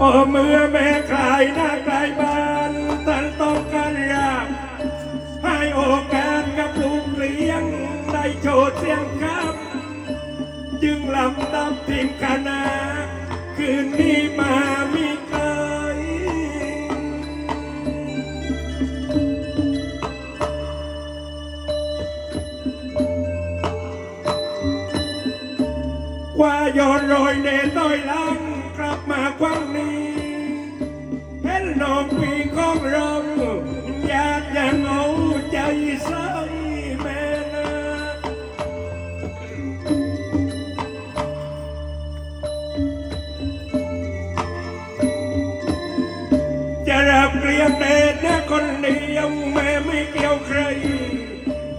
โอ้เมื่อแม่ขายหน้าไกลบ้านท่านต้องการยากให้โอกาสกับลูกเลี้ยงได้โชว์เสียงครับ จึงลำดับทีมคณะคืนนี้มามีใคว่าย้อนรอยเนต้อยลังาครั้งนี้เห็นน้องปีของเราอยากยังเอาใจใสแม่นะจะรับเรียงเดชนะคนเดียวแม่ไม่เกี่ยวใคร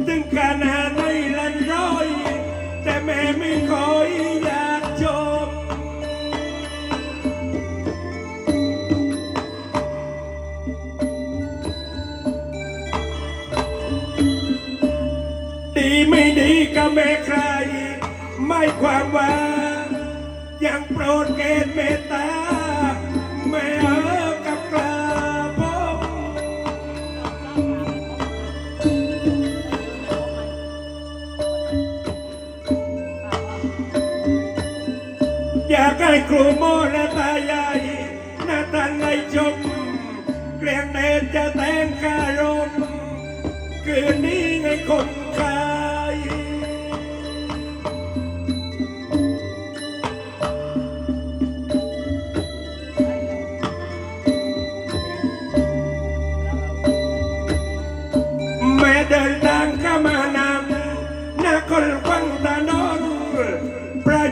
ถึงขนาดในลันร้อย แต่แม่ไม่คอ ไม่ก็แม่ใคร ไม่ความว่า ยังโปรดเกณฑ์เมตตา แม่เออกับกลาผม อยากให้ครูโมและตายายหน้าตันไล่ชมเกลียงเดนจะแต่งคารมคืนนี้ให้คน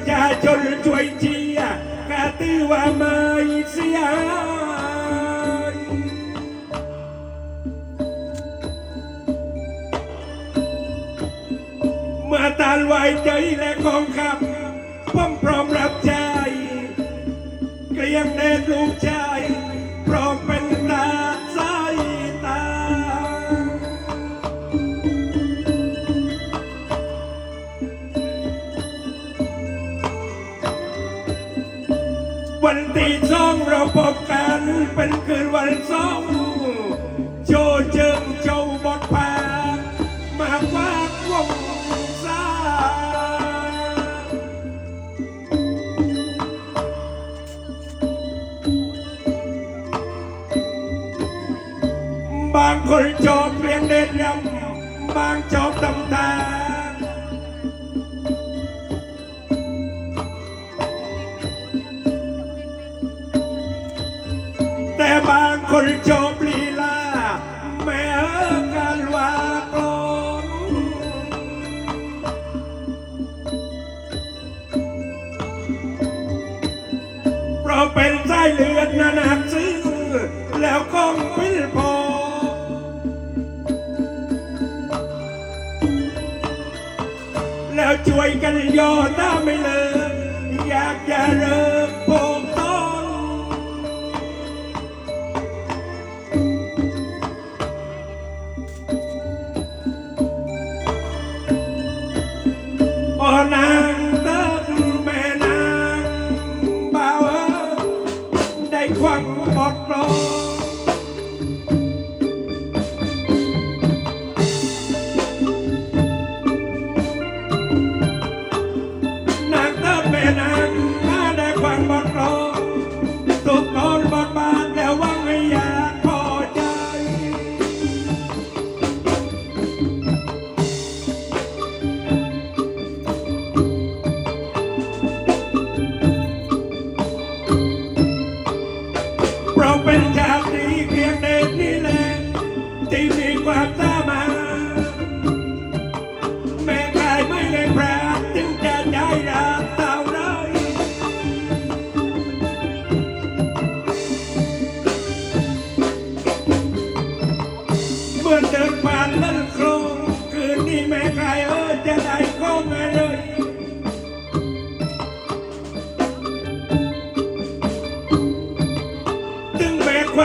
ชาชนช่วยเชียร์กาตือว่าไม่เสียเมื่อตาลไว้ใจและของขับผมพร้อมรับใจเกลียงแดนลูกชาย นเป็นคืนวันเสาร์โชว์เจิงโชว์บทพามากกว่าวงซาบางคนชอบเรียงเด่นยำบางชอบตำตา คนชอบลีลาแม้เออการว่ากลอนเพราะเป็นสายเลือดนานักซื้อ แล้วคงพิลพอ แล้วช่วยกันย่อหน้าไม่เลิกอยากจะเลิกโปก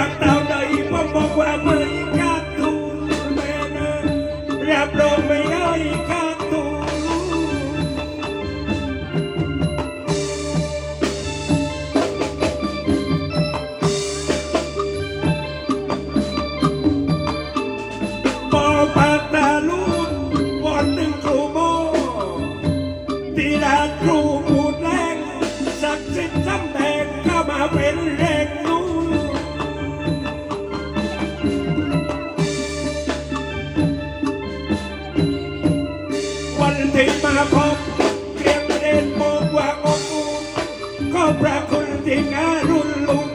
ง พระคุณที่งารุนลุง